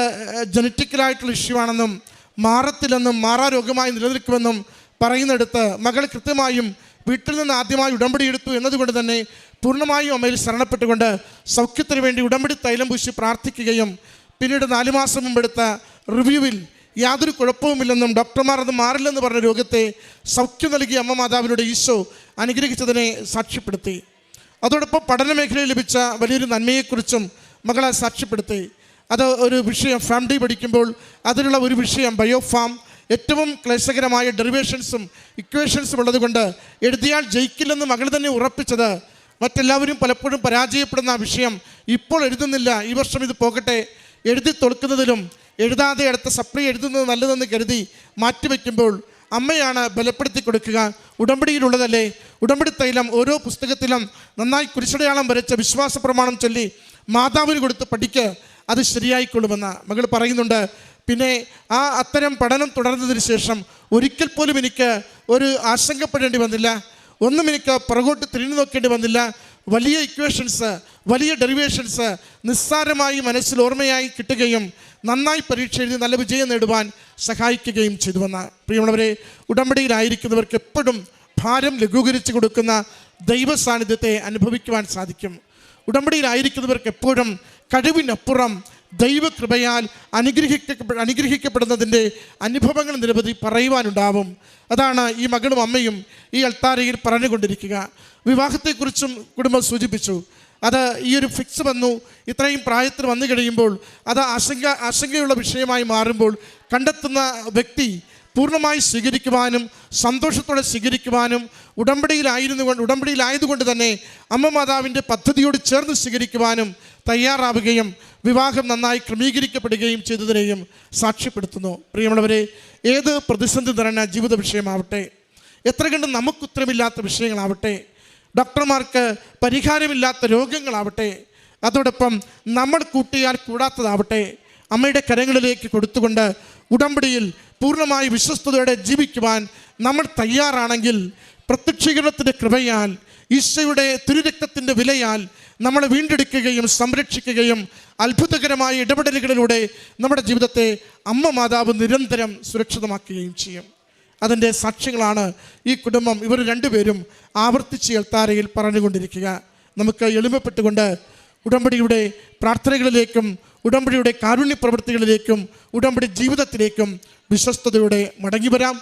ജനറ്റിക്കലായിട്ടുള്ള ഇഷ്യൂ ആണെന്നും മാറത്തില്ലെന്നും മാറാരോഗമായി നിലനിൽക്കുമെന്നും പറയുന്നിടത്ത് മകൾ കൃത്യമായും വീട്ടിൽ നിന്ന് ആദ്യമായി ഉടമ്പടി എടുത്തു എന്നതുകൊണ്ട് തന്നെ പൂർണമായും അമ്മയിൽ ശരണപ്പെട്ടുകൊണ്ട് സൗഖ്യത്തിന് വേണ്ടി ഉടമ്പടി തൈലം പൂശി പ്രാർത്ഥിക്കുകയും പിന്നീട് നാലു മാസം മുമ്പെടുത്ത റിവ്യൂവിൽ യാതൊരു കുഴപ്പവുമില്ലെന്നും ഡോക്ടർമാർ അത് മാറില്ലെന്ന് പറഞ്ഞ രോഗത്തെ സൗഖ്യം നൽകിയ അമ്മ മാതാവിലൂടെ ഈശോ അനുഗ്രഹിച്ചതിനെ സാക്ഷ്യപ്പെടുത്തി. അതോടൊപ്പം പഠന മേഖലയിൽ ലഭിച്ച വലിയൊരു നന്മയെക്കുറിച്ചും മകളെ സാക്ഷ്യപ്പെടുത്തി. അത് ഒരു വിഷയം ഫാം ഡി പഠിക്കുമ്പോൾ അതിനുള്ള ഒരു വിഷയം ബയോഫാം ഏറ്റവും ക്ലേശകരമായ ഡെറിവേഷൻസും ഇക്വേഷൻസും ഉള്ളതുകൊണ്ട് എഴുതിയാൽ ജയിക്കില്ലെന്ന് മകൾ തന്നെ ഉറപ്പിച്ചത്. മറ്റെല്ലാവരും പലപ്പോഴും പരാജയപ്പെടുന്ന ആ വിഷയം ഇപ്പോൾ എഴുതുന്നില്ല. ഈ വർഷം ഇത് പോകട്ടെ. എഴുതി തൊടുക്കുന്നതിലും എഴുതാതെ അടുത്ത സപ്ലി എഴുതുന്നത് നല്ലതെന്ന് കരുതി മാറ്റിവെക്കുമ്പോൾ അമ്മയാണ് ബലപ്പെടുത്തി കൊടുക്കുക. ഉടമ്പടിയിലുള്ളതല്ലേ? ഉടമ്പടി തൈലം ഓരോ പുസ്തകത്തിലും നന്നായി കുരിശടയാളം വരച്ച വിശ്വാസ പ്രമാണം ചൊല്ലി മാതാവിന് കൊടുത്ത് പഠിക്ക്. അത് ശരിയായിക്കൊള്ളുമെന്ന് മകൾ പറയുന്നുണ്ട്. പിന്നെ ആ അത്തരം പഠനം തുടർന്നതിന് ശേഷം ഒരിക്കൽ പോലും എനിക്ക് ഒരു ആശങ്കപ്പെടേണ്ടി വന്നില്ല. ഒന്നും എനിക്ക് പുറകോട്ട് തിരിഞ്ഞു നോക്കേണ്ടി വന്നില്ല. വലിയ ഇക്വേഷൻസ് വലിയ ഡെറിവേഷൻസ് നിസ്സാരമായി മനസ്സിൽ ഓർമ്മയായി കിട്ടുകയും നന്നായി പരീക്ഷ എഴുതി നല്ല വിജയം നേടുവാൻ സഹായിക്കുകയും ചെയ്തുവെന്ന. പ്രിയമുള്ളവരെ ഉടമ്പടിയിലായിരിക്കുന്നവർക്ക് എപ്പോഴും ഭാരം ലഘൂകരിച്ച് കൊടുക്കുന്ന ദൈവ സാന്നിധ്യത്തെ അനുഭവിക്കുവാൻ സാധിക്കും. ഉടമ്പടിയിലായിരിക്കുന്നവർക്ക് എപ്പോഴും കഴിവിനപ്പുറം ദൈവകൃപയാൽ അനുഗ്രഹിക്ക അനുഗ്രഹിക്കപ്പെടുന്നതിന്റെ അനുഭവങ്ങൾ നിരവധി പറയുവാനുണ്ടാവും. അതാണ് ഈ മകളും അമ്മയും ഈ അൾത്താരയിൽ പറഞ്ഞുകൊണ്ടിരിക്കുക. വിവാഹത്തെക്കുറിച്ചും കുടുംബം സൂചിപ്പിച്ചു. അത് ഈ ഒരു ഫിക്സ് വന്നു. ഇത്രയും പ്രായത്തിൽ വന്നു കഴിയുമ്പോൾ അത് ആശങ്ക ആശങ്കയുള്ള വിഷയമായി മാറുമ്പോൾ കണ്ടെത്തുന്ന വ്യക്തി പൂർണമായി സ്വീകരിക്കുവാനും സന്തോഷത്തോടെ സ്വീകരിക്കുവാനും ഉടമ്പടിയിലായിരുന്നു കൊണ്ട് ഉടമ്പടിയിലായതുകൊണ്ട് തന്നെ അമ്മ മാതാവിന്റെ പദ്ധതിയോട് ചേർന്ന് സ്വീകരിക്കുവാനും തയ്യാറാവുകയും വിവാഹം നന്നായി ക്രമീകരിക്കപ്പെടുകയും ചെയ്തതിനെയും സാക്ഷ്യപ്പെടുത്തുന്നു. പ്രിയമുള്ളവരെ ഏത് പ്രതിസന്ധി നിറഞ്ഞ ജീവിത വിഷയമാവട്ടെ എത്ര കണ്ട് നമുക്കുത്തരമില്ലാത്ത വിഷയങ്ങളാവട്ടെ ഡോക്ടർമാർക്ക് പരിഹാരമില്ലാത്ത രോഗങ്ങളാവട്ടെ അതോടൊപ്പം നമ്മൾ കൂട്ടിയാൽ കൂടാത്തതാവട്ടെ അമ്മയുടെ കരങ്ങളിലേക്ക് കൊടുത്തുകൊണ്ട് ഉടമ്പടിയിൽ പൂർണമായി വിശ്വസ്തയോടെ ജീവിക്കുവാൻ നമ്മൾ തയ്യാറാണെങ്കിൽ പ്രത്യക്ഷീകരണത്തിന്റെ കൃപയാൽ ഈശോയുടെ തിരുരക്തത്തിന്റെ വിലയാൽ നമ്മളെ വീണ്ടെടുക്കുകയും സംരക്ഷിക്കുകയും അത്ഭുതകരമായ ഇടപെടലുകളിലൂടെ നമ്മുടെ ജീവിതത്തെ അമ്മ മാതാവ് നിരന്തരം സുരക്ഷിതമാക്കുകയും ചെയ്യും. അതിന്റെ സാക്ഷ്യങ്ങളാണ് ഈ കുടുംബം ഇവർ രണ്ടുപേരും ആവർത്തിച്ച് എൽത്താരയിൽ പറഞ്ഞുകൊണ്ടിരിക്കുക. നമുക്ക് എളിമപ്പെട്ടുകൊണ്ട് ഉടമ്പടിയുടെ പ്രാർത്ഥനകളിലേക്കും ഉടമ്പടിയുടെ കാരുണ്യ പ്രവൃത്തികളിലേക്കും ഉടമ്പടി ജീവിതത്തിലേക്കും വിശ്വസ്തയോടെ മടങ്ങി വരാം.